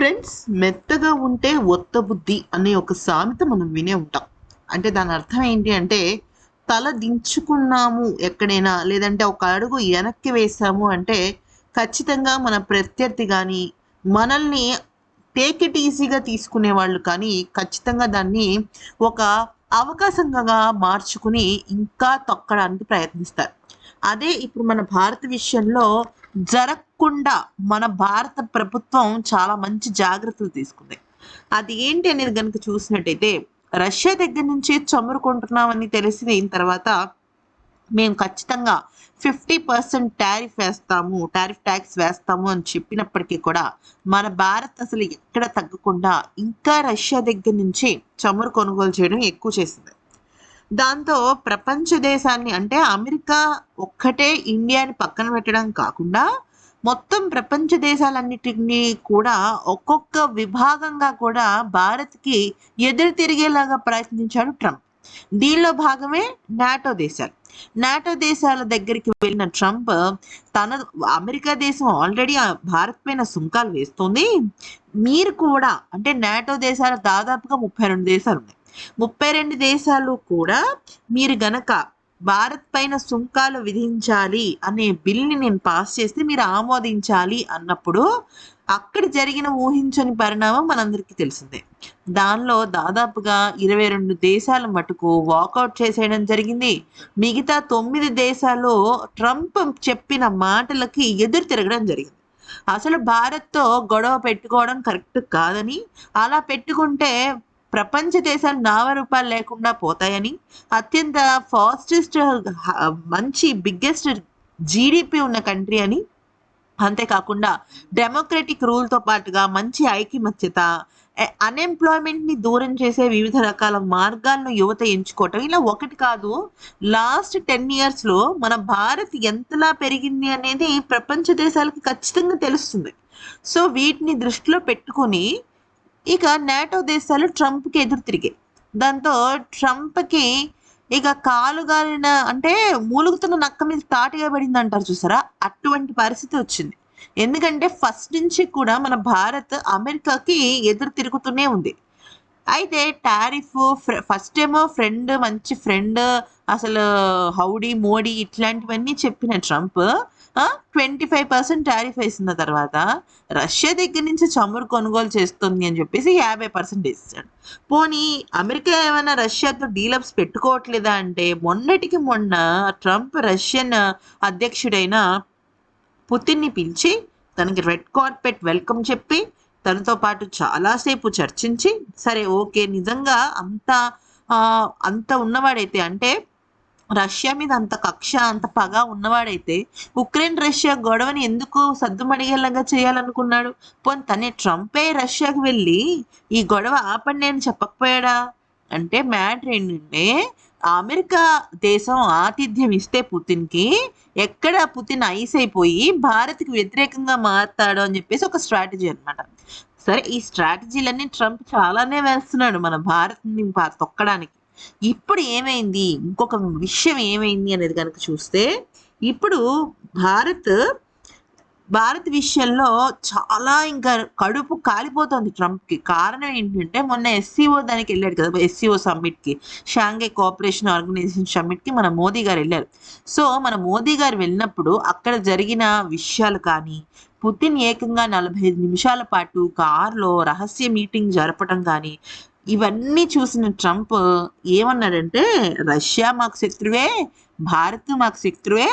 Friends మెత్తగా ఉంటే ఒత్త బుద్ధి అనే ఒక సామెత మనం వినే ఉంటాం. అంటే దాని అర్థం ఏంటి అంటే తల దించుకున్నాము ఎక్కడైనా లేదంటే ఒక అడుగు వెనక్కి వేసాము అంటే ఖచ్చితంగా మన ప్రత్యర్థి కానీ మనల్ని టేక్ ఇట్ ఈజీగా తీసుకునే వాళ్ళు కానీ ఖచ్చితంగా దాన్ని ఒక అవకాశంగా మార్చుకుని ఇంకా తొక్కడానికి ప్రయత్నిస్తారు. అదే ఇప్పుడు మన భారత విషయంలో జరగకుండా మన భారత ప్రభుత్వం చాలా మంచి జాగ్రత్తలు తీసుకుంది. అది ఏంటి అనేది కనుక చూసినట్టయితే రష్యా దగ్గర నుంచి చమురు కొంటున్నామని తెలిసిన తర్వాత మేము ఖచ్చితంగా ఫిఫ్టీ పర్సెంట్ టారిఫ్ వేస్తాము టారిఫ్ ట్యాక్స్ వేస్తాము అని చెప్పినప్పటికీ కూడా మన భారత్ అసలు ఎక్కడ తగ్గకుండా ఇంకా రష్యా దగ్గర నుంచి చమురు కొనుగోలు చేయడం ఎక్కువ చేసింది. దాంతో ప్రపంచ దేశాన్ని అంటే అమెరికా ఒక్కటే ఇండియాని పక్కన పెట్టడం కాకుండా మొత్తం ప్రపంచ దేశాలన్నిటినీ కూడా ఒక్కొక్క విభాగంగా కూడా భారత్కి ఎదురు తిరిగేలాగా ప్రయత్నించాడు ట్రంప్. దీనిలో భాగమే నాటో దేశాలు. నాటో దేశాల దగ్గరికి వెళ్ళిన ట్రంప్ తన అమెరికా దేశం ఆల్రెడీ భారత్ పైన సుంకాలు వేస్తుంది. మీరు కూడా అంటే నాటో దేశాలు దాదాపుగా ముప్పై రెండు దేశాలు ఉన్నాయి. ముప్పై రెండు దేశాలు కూడా మీరు గనక భారత్ పైన సుంకాలు విధించాలి అనే బిల్ని నేను పాస్ చేస్తే మీరు ఆమోదించాలి అన్నప్పుడు అక్కడ జరిగిన ఊహించని పరిణామం మనందరికీ తెలిసిందే. దానిలో దాదాపుగా ఇరవై రెండు దేశాల మటుకు వాకౌట్ చేసేయడం జరిగింది. మిగతా తొమ్మిది దేశాలు ట్రంప్ చెప్పిన మాటలకి ఎదురు తిరగడం జరిగింది. అసలు భారత్తో గొడవ పెట్టుకోవడం కరెక్ట్ కాదని అలా పెట్టుకుంటే ప్రపంచ దేశాలు నావ రూపాయలు లేకుండా పోతాయని అత్యంత ఫాస్టెస్ట్ మంచి బిగ్గెస్ట్ జీడిపి ఉన్న కంట్రీ అని. అంతేకాకుండా డెమోక్రటిక్ రూల్తో పాటుగా మంచి ఐకమత్యత అన్ఎంప్లాయ్మెంట్ని దూరం చేసే వివిధ రకాల మార్గాలను యువత ఎంచుకోవటం ఇలా ఒకటి కాదు. లాస్ట్ టెన్ ఇయర్స్లో మన భారత్ ఎంతలా పెరిగింది అనేది ప్రపంచ దేశాలకి ఖచ్చితంగా తెలుస్తుంది. సో వీటిని దృష్టిలో పెట్టుకొని ఇక నాటో దేశాలు ట్రంప్కి ఎదురు తిరిగాయి. దాంతో ట్రంప్కి ఇక కాలు గాలిన అంటే మూలుగుతున్న నక్క మీద తాటిగా పడింది అంటారు చూసారా? అటువంటి పరిస్థితి వచ్చింది. ఎందుకంటే ఫస్ట్ నుంచి కూడా మన భారత్ అమెరికాకి ఎదురు తిరుగుతూనే ఉంది. అయితే టారిఫ్ ఫస్ట్ ఏమో ఫ్రెండ్ మంచి ఫ్రెండ్ అసలు హౌడీ మోడీ ఇట్లాంటివన్నీ చెప్పిన Trump twenty five percent tariff వేసిన తర్వాత రష్యా దగ్గర నుంచి చమురు కొనుగోలు చేస్తుంది అని చెప్పేసి యాభై పర్సెంట్ ఇస్తాడు పోనీ అమెరికా ఏమైనా రష్యాతో డీలప్స్ పెట్టుకోవట్లేదా అంటే మొన్నటికి మొన్న ట్రంప్ రష్యన్ అధ్యక్షుడైన పుతిన్ని పిలిచి తనకి రెడ్ కార్పెట్ వెల్కమ్ చెప్పి తనతో పాటు చాలాసేపు చర్చించి సరే ఓకే నిజంగా అంత అంత ఉన్నవాడైతే అంటే రష్యా మీద అంత కక్ష అంత పగ ఉన్నవాడైతే ఉక్రెయిన్ రష్యా గొడవని ఎందుకు సద్దుమడిగేలాగా చేయాలనుకున్నాడు? పోనీ తనే ట్రంపే రష్యాకి వెళ్ళి ఈ గొడవ ఆపండి అని చెప్పకపోయాడా? అంటే మ్యాటర్ ఏంటంటే అమెరికా దేశం ఆతిథ్యం ఇస్తే పుతిన్కి ఎక్కడ పుతిన్ ఐస్ అయిపోయి భారత్కి వ్యతిరేకంగా మారుతాడు అని చెప్పేసి ఒక స్ట్రాటజీ అనమాట సరే ఈ స్ట్రాటజీలన్నీ ట్రంప్ చాలానే వేస్తున్నాడు మన భారత్ని తొక్కడానికి. ఇప్పుడు ఏమైంది? ఇంకొక విషయం ఏమైంది అనేది కనుక చూస్తే ఇప్పుడు భారత్ భారత్ విషయంలో చాలా ఇంకా కడుపు కాలిపోతుంది ట్రంప్కి. కారణం ఏంటంటే మొన్న ఎస్సీఓ దానికి వెళ్ళాడు కదా ఎస్సీఓ సమ్మిట్కి. షాంఘై కోఆపరేషన్ ఆర్గనైజేషన్ సమ్మిట్కి మన మోదీ గారు వెళ్ళారు. సో మన మోదీ గారు వెళ్ళినప్పుడు అక్కడ జరిగిన విషయాలు కానీ పుతిన్ ఏకంగా నలభై ఐదు నిమిషాల పాటు కారులో రహస్య మీటింగ్ జరపడం కానీ ఇవన్నీ చూసిన ట్రంప్ ఏమన్నాడంటే రష్యా మాకు శత్రువే భారత్ మాకు శత్రువే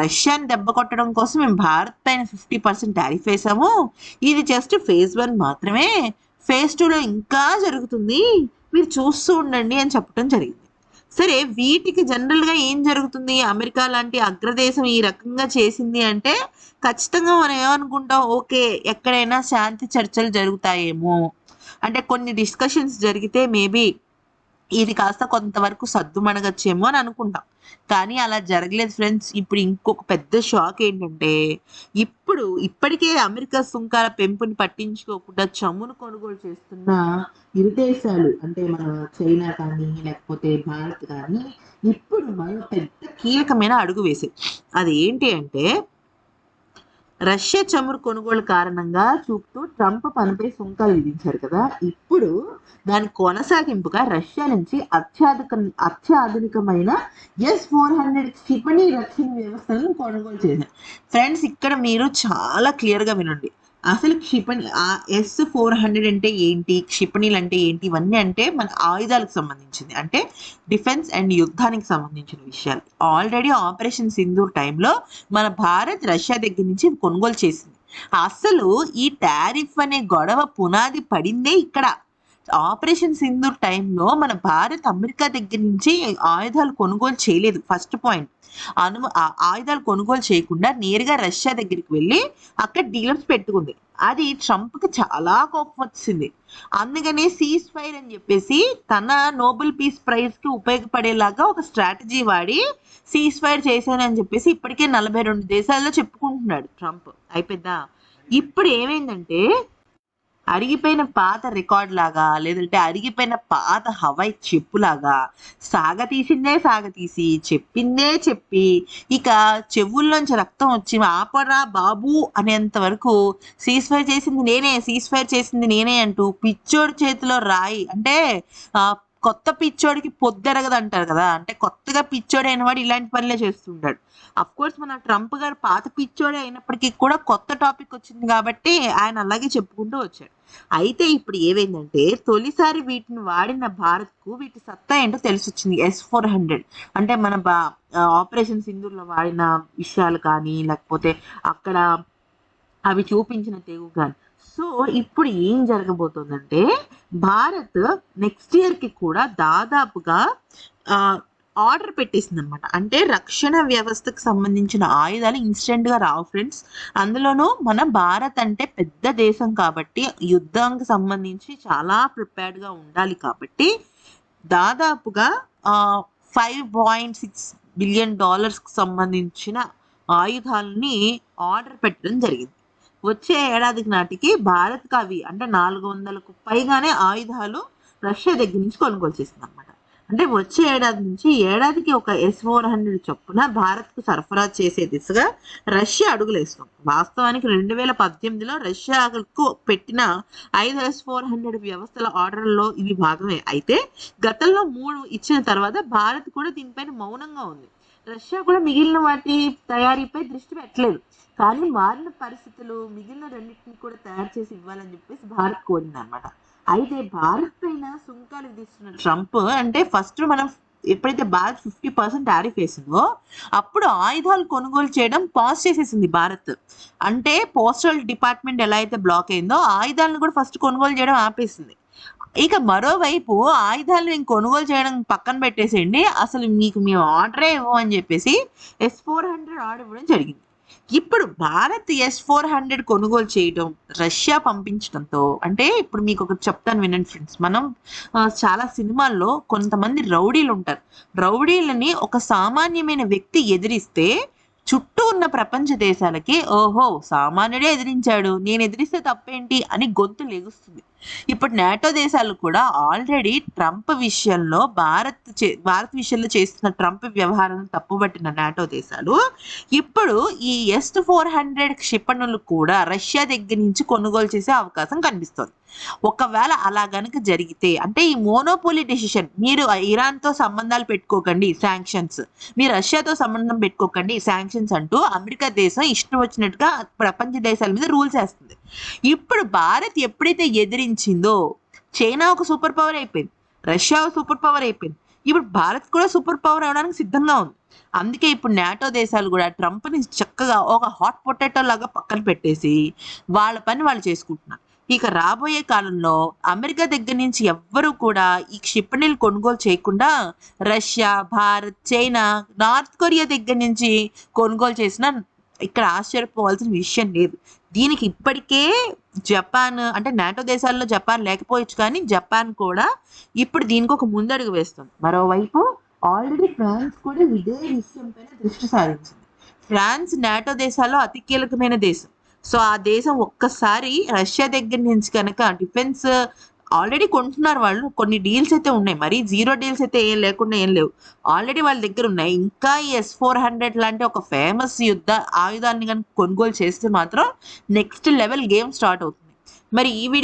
రష్యాని దెబ్బ కొట్టడం కోసం మేము భారత్ పైన ఫిఫ్టీ పర్సెంట్ టారిఫ్ వేసాము ఇది జస్ట్ ఫేజ్ వన్ మాత్రమే. ఫేజ్ టూలో ఇంకా జరుగుతుంది. మీరు చూస్తూ ఉండండి అని చెప్పడం జరిగింది. సరే వీటికి జనరల్గా ఏం జరుగుతుంది? అమెరికా లాంటి అగ్రదేశం ఈ రకంగా చేసింది అంటే ఖచ్చితంగా మనం ఏమనుకుంటాం? ఓకే ఎక్కడైనా శాంతి చర్చలు జరుగుతాయేమో. అంటే కొన్ని డిస్కషన్స్ జరిగితే మేబీ ఇది కాస్త కొంతవరకు సద్దుమణగచ్చేమో అని అనుకుంటాం. కానీ అలా జరగలేదు ఫ్రెండ్స్ ఇప్పుడు ఇంకొక పెద్ద షాక్ ఏంటంటే ఇప్పుడు ఇప్పటికే అమెరికా సుంకాల పెంపుని పట్టించుకోకుండా చమును కొనుగోలు చేస్తున్న ఇరు దేశాలు అంటే మన చైనా కానీ లేకపోతే భారత్ కానీ ఇప్పుడు మరో పెద్ద కీలకమైన అడుగు వేసాయి అది ఏంటి అంటే రష్యా చమురు కొనుగోలు కారణంగా చూపుతూ ట్రంప్ పనిపై సుంకాలు విధించారు కదా. ఇప్పుడు దాని కొనసాగింపుగా రష్యా నుంచి అత్యాధుక అత్యాధునికమైన ఎస్ ఫోర్ హండ్రెడ్ క్షిపణి రక్షణ వ్యవస్థలను కొనుగోలు చేశారు ఫ్రెండ్స్ ఇక్కడ మీరు చాలా క్లియర్గా వినండి. అసలు క్షిపణి ఎస్ ఫోర్ హండ్రెడ్ అంటే ఏంటి? క్షిపణిలు అంటే ఏంటి? ఇవన్నీ అంటే మన ఆయుధాలకు సంబంధించింది. అంటే డిఫెన్స్ అండ్ యుద్ధానికి సంబంధించిన విషయాలు. ఆల్రెడీ ఆపరేషన్ సింధూర్ టైంలో మన భారత్ రష్యా దగ్గర నుంచి కొనుగోలు చేసింది. అసలు ఈ టారిఫ్ అనే గొడవ పునాది పడిందే ఇక్కడ. ఆపరేషన్ సింధూర్ టైంలో మన భారత్ అమెరికా దగ్గర నుంచి ఆయుధాలు కొనుగోలు చేయలేదు. ఫస్ట్ పాయింట్ అను ఆయుధాలు కొనుగోలు చేయకుండా నేరుగా రష్యా దగ్గరికి వెళ్ళి అక్కడ డీలర్స్ పెట్టుకుంది. అది ట్రంప్కి చాలా కోపం వచ్చింది. అందుకనే సీజ్ ఫైర్ అని చెప్పేసి తన నోబెల్ పీస్ ప్రైజ్కి ఉపయోగపడేలాగా ఒక స్ట్రాటజీ వాడి సీజ్ ఫైర్ చేశానని చెప్పేసి ఇప్పటికే నలభై రెండు దేశాల్లో చెప్పుకుంటున్నాడు ట్రంప్. అయిపోయిందా? ఇప్పుడు ఏమైందంటే అరిగిపోయిన పాత రికార్డ్ లాగా లేదంటే అరిగిపోయిన పాత హవాయి చెప్పులాగా సాగతీసిందే సాగతీసి చెప్పిందే చెప్పి ఇక చెవుల్లోంచి రక్తం వచ్చి ఆపరా బాబు అనేంత వరకు సీజ్ ఫైర్ చేసింది నేనే సీజ్ ఫైర్ చేసింది నేనే అంటూ పిచ్చోడి చేతిలో రాయి అంటే కొత్త పిచ్చోడికి పొద్దెరగదు అంటారు కదా అంటే కొత్తగా పిచ్చోడు అయిన వాడు ఇలాంటి పనులే చేస్తుంటాడు. అఫ్ కోర్స్ మన ట్రంప్ గారు పాత పిచ్చోడే అయినప్పటికీ కూడా కొత్త టాపిక్ వచ్చింది కాబట్టి ఆయన అలాగే చెప్పుకుంటూ వచ్చాడు. అయితే ఇప్పుడు ఏమైందంటే తొలిసారి వీటిని వాడిన భారత్కు వీటి సత్తా ఏంటో తెలిసొచ్చింది. ఎస్ ఫోర్ హండ్రెడ్ అంటే మన బా ఆపరేషన్ సింధూర్లో వాడిన విషయాలు కానీ లేకపోతే అక్కడ అవి చూపించిన తెగు కానీ. సో ఇప్పుడు ఏం జరగబోతోందంటే భారత్ నెక్స్ట్ ఇయర్కి కూడా దాదాపుగా ఆర్డర్ పెట్టేసింది అనమాట అంటే రక్షణ వ్యవస్థకు సంబంధించిన ఆయుధాలు ఇన్స్టెంట్గా రావు ఫ్రెండ్స్. అందులోనూ మన భారత్ అంటే పెద్ద దేశం కాబట్టి యుద్ధానికి సంబంధించి చాలా ప్రిపేర్డ్గా ఉండాలి కాబట్టి దాదాపుగా ఫైవ్ పాయింట్ సిక్స్ బిలియన్ డాలర్స్కి సంబంధించిన ఆయుధాలని ఆర్డర్ పెట్టడం జరిగింది. వచ్చే ఏడాదికి నాటికి భారత్కి అవి అంటే నాలుగు వందలకు పైగానే ఆయుధాలు రష్యా దగ్గర నుంచి కొనుగోలు చేసింది అనమాట అంటే వచ్చే ఏడాది నుంచి ఏడాదికి ఒక ఎస్ ఫోర్ హండ్రెడ్ చొప్పున భారత్కు సరఫరా చేసే దిశగా రష్యా అడుగులేస్తుంది. వాస్తవానికి రెండు వేల పద్దెనిమిదిలో రష్యాకు పెట్టిన ఐదు ఎస్ ఫోర్ హండ్రెడ్ వ్యవస్థల ఆర్డర్లో ఇది భాగమే. అయితే గతంలో మూడు ఇచ్చిన తర్వాత భారత్ కూడా దీనిపైన మౌనంగా ఉంది. రష్యా కూడా మిగిలిన వాటి తయారీపై దృష్టి పెట్టలేదు. కానీ మారిన పరిస్థితులు మిగిలిన రెండింటిని కూడా తయారు చేసి ఇవ్వాలని చెప్పేసి భారత్ కోరింది అనమాట అయితే భారత్ పైన సుంకాలు విధిస్తున్న ట్రంప్ అంటే ఫస్ట్ మనం ఎప్పుడైతే భారత్ ఫిఫ్టీ పర్సెంట్ టారిఫ్ వేసిందో అప్పుడు ఆయుధాలు కొనుగోలు చేయడం పాజ్ చేసేసింది భారత్. అంటే పోస్టల్ డిపార్ట్మెంట్ ఎలా అయితే బ్లాక్ అయిందో ఆయుధాలను కూడా ఫస్ట్ కొనుగోలు చేయడం ఆపేసింది. ఇక మరోవైపు ఆయుధాలు నేను కొనుగోలు చేయడం పక్కన పెట్టేసేయండి అసలు మీకు మేము ఆర్డరే ఇవ్వమని చెప్పేసి ఎస్ ఫోర్ హండ్రెడ్ ఆర్డర్ ఇవ్వడం జరిగింది. ఇప్పుడు భారత్ ఎస్ ఫోర్ హండ్రెడ్ కొనుగోలు చేయడం రష్యా పంపించడంతో అంటే ఇప్పుడు మీకు ఒకటి చెప్తాను వినండి ఫ్రెండ్స్ మనం చాలా సినిమాల్లో కొంతమంది రౌడీలు ఉంటారు రౌడీలని ఒక సామాన్యమైన వ్యక్తి ఎదిరిస్తే చుట్టూ ఉన్న ప్రపంచ దేశాలకి ఓహో సామాన్యుడే ఎదిరించాడు నేను ఎదిరిస్తే తప్పేంటి అని గొంతు లెగుస్తుంది. ఇప్పుడు నాటో దేశాలు కూడా ఆల్రెడీ ట్రంప్ విషయంలో భారత్ చే- భారత్ విషయంలో చేస్తున్న ట్రంప్ వ్యవహారాన్ని తప్పుపట్టిన నాటో దేశాలు ఇప్పుడు ఈ ఎస్ ఫోర్ హండ్రెడ్ క్షిపణులు కూడా రష్యా దగ్గర నుంచి కొనుగోలు చేసే అవకాశం కనిపిస్తుంది. ఒకవేళ అలా గనుక జరిగితే అంటే ఈ మోనోపోలీ డెసిషన్ మీరు ఇరాన్తో సంబంధాలు పెట్టుకోకండి శాంక్షన్స్ మీరు రష్యాతో సంబంధం పెట్టుకోకండి శాంక్షన్స్ అంటూ అమెరికా దేశం ఇష్టం వచ్చినట్టుగా ప్రపంచ దేశాల మీద రూల్స్ వేస్తుంది ఇప్పుడు భారత్ ఎప్పుడైతే ఎదిరించిందో చైనా ఒక సూపర్ పవర్ అయిపోయింది రష్యా ఒక సూపర్ పవర్ అయిపోయింది. ఇప్పుడు భారత్ కూడా సూపర్ పవర్ అవడానికి సిద్ధంగా ఉంది. అందుకే ఇప్పుడు నాటో దేశాలు కూడా ట్రంప్ని చక్కగా ఒక హాట్ పొటాటో లాగా పక్కన పెట్టేసి వాళ్ళ పని వాళ్ళు చేసుకుంటున్నారు. ఇక రాబోయే కాలంలో అమెరికా దగ్గర నుంచి ఎవ్వరూ కూడా ఈ క్షిపణిలు కొనుగోలు చేయకుండా Russia Bharat China North Korea దగ్గర నుంచి కొనుగోలు చేసిన ఇక్కడ ఆశ్చర్యపోవాల్సిన విషయం లేదు. దీనికి ఇప్పటికే జపాన్ అంటే నాటో దేశాల్లో జపాన్ లేకపోవచ్చు కానీ జపాన్ కూడా ఇప్పుడు దీనికి ఒక ముందడుగు వేస్తుంది. మరోవైపు ఆల్రెడీ ఫ్రాన్స్ కూడా ఇదే విషయంపైన దృష్టి సారించింది. ఫ్రాన్స్ నాటో దేశాల్లో అతి కీలకమైన దేశం. సో ఆ దేశం ఒక్కసారి రష్యా దగ్గర నుంచి కనుక డిఫెన్స్ ఆల్రెడీ కొంటున్నారు వాళ్ళు. కొన్ని డీల్స్ అయితే ఉన్నాయి. మరి జీరో డీల్స్ అయితే ఏం లేకుండా ఏం లేవు. ఆల్రెడీ వాళ్ళ దగ్గర ఉన్నాయి. ఇంకా ఈ ఎస్ ఫోర్ హండ్రెడ్ లాంటి ఒక ఫేమస్ యుద్ధ ఆయుధాన్ని కనుక కొనుగోలు చేస్తే మాత్రం నెక్స్ట్ లెవెల్ గేమ్ స్టార్ట్ అవుతుంది. మరి ఈ వీడియో